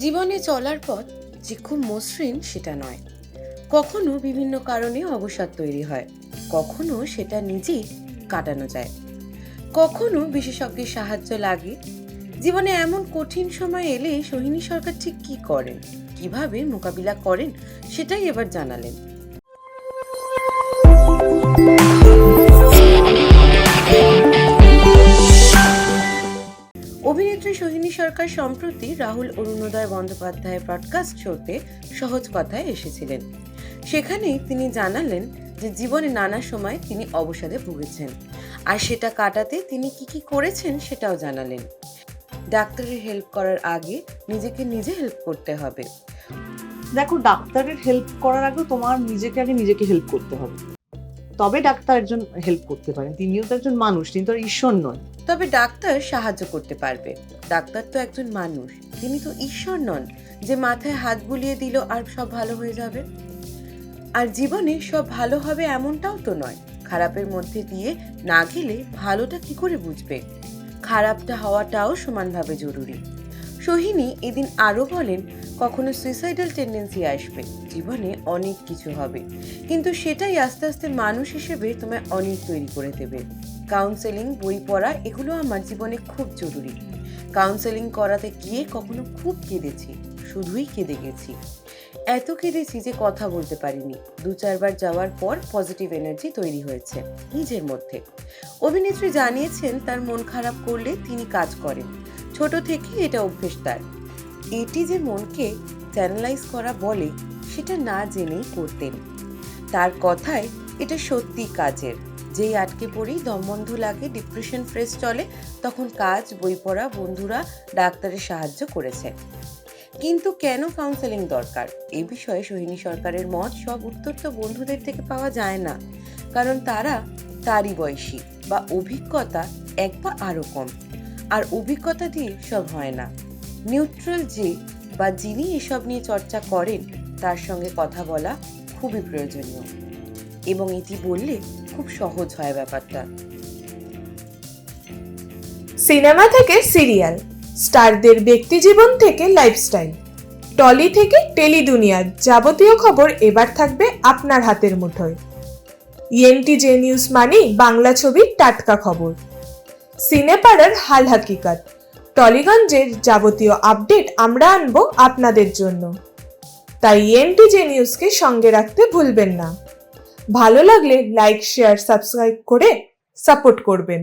জীবনে চলার পথ যে খুব মসৃণ, সেটা নয়। কখনো বিভিন্ন কারণে অবসাদ তৈরি হয়, কখনো সেটা নিজেই কাটানো যায়। কখনো বিশেষজ্ঞের সাহায্য লাগে। জীবনে এমন কঠিন সময় এলে সোহিনী সরকার ঠিক কি করেন, কীভাবে মোকাবিলা করেন, সেটাই এবার জানালেন। সোহিনী সরকার সম্প্রতি রাহুল অরুণোদয় বন্দ্যোপাধ্যায়ের ব্রডকাস্ট শোতে সহজ কথায় এসেছিলেন। সেখানেই তিনি জানালেন যে জীবনে নানা সময় তিনি অবসাদে ভুগেছেন। আর সেটা কাটাতে তিনি কি কি করেছেন সেটাও জানালেন। ডাক্তারের হেল্প করার আগে নিজেকে নিজে হেল্প করতে হবে। দেখো, ডাক্তারের হেল্প করার আগে তোমার নিজেকে আগে নিজেকে হেল্প করতে হবে। তবে ডাক্তার একজন হেল্প করতে পারেন। তিনিও তো একজন মানুষ, তিনি তো ঈশ্বর নন। তবে ডাক্তার সাহায্য করতে পারবে। ডাক্তার তো একজন মানুষ, তিনি তো ঈশ্বর নন যে মাথায় হাত বুলিয়ে দিল আর সব ভালো হয়ে যাবে। আর জীবনে সব ভালো হবে এমনটাও তো নয়, খারাপের মধ্যে দিয়ে না গেলে ভালোটা কি করে বুঝবে? খারাপটা হওয়াটাও সমানভাবে জরুরি। সোহিনী এদিন আরও বলেন, কখনো সুইসাইডাল টেন্ডেন্সি আসবে, জীবনে অনেক কিছু হবে। কিন্তু সেটাই আস্তে আস্তে মানুষ হিসেবে তোমায় অনেক তৈরি করে দেবে। কাউন্সেলিং বই পড়া, এগুলো আমার জীবনে খুব জরুরি। কাউন্সেলিং করাতে গিয়ে কখনো খুব কেঁদেছি, শুধুই কেঁদে গেছি। এত কেঁদেছি যে কথা বলতে পারিনি। দু চারবার যাওয়ার পর পজিটিভ এনার্জি তৈরি হয়েছে, নিজের মধ্যে। অভিনেত্রী জানিয়েছেন, তার মন খারাপ করলে তিনি কাজ করেন। ছোট থেকে এটা অভ্যেস তার। এটি যে মনকে চ্যানেলাইজ করা বলে, সেটা না জেনেই করতেন। তার কথায় এটা সত্যি কাজের। যেই আটকে পড়ি দমবন্ধ লাগে ডিপ্রেশন ফ্রেস চলে, তখন কাজ, বই পড়া, বন্ধুরা, ডাক্তারের সাহায্য করেছে। কিন্তু কেন কাউন্সেলিং দরকার? এ বিষয়ে সোহিনী সরকারের মত, সব উত্তর তো বন্ধুদের থেকে পাওয়া যায় না। কারণ তারা তারই বয়সী বা অভিজ্ঞতা এক বা আরও কম। আর অভিজ্ঞতা দিয়ে সব হয় না। নিউট্রাল যে বা যিনি এসব নিয়ে চর্চা করেন, তার সঙ্গে কথা বলা খুবই প্রয়োজনীয়। এবং এটি বললে খুব সহজ হয় ব্যাপারটা। সিনেমা থেকে সিরিয়াল, স্টারদের ব্যক্তিজীবন থেকে লাইফস্টাইল, টলি থেকে টেলি দুনিয়ার যাবতীয় খবর এবার থাকবে আপনার হাতের মুঠোয়। ইএনটি জে নিউজ মানেই বাংলা ছবির টাটকা খবর। সিনেপাড়ার হাল হাকিকাত, টলিগঞ্জের যাবতীয় আপডেট আমরা আনব আপনাদের জন্য। তাই ইএনটি জে নিউজকে সঙ্গে রাখতে ভুলবেন না। ভালো লাগলে লাইক শেয়ার সাবস্ক্রাইব করে সাপোর্ট করবেন।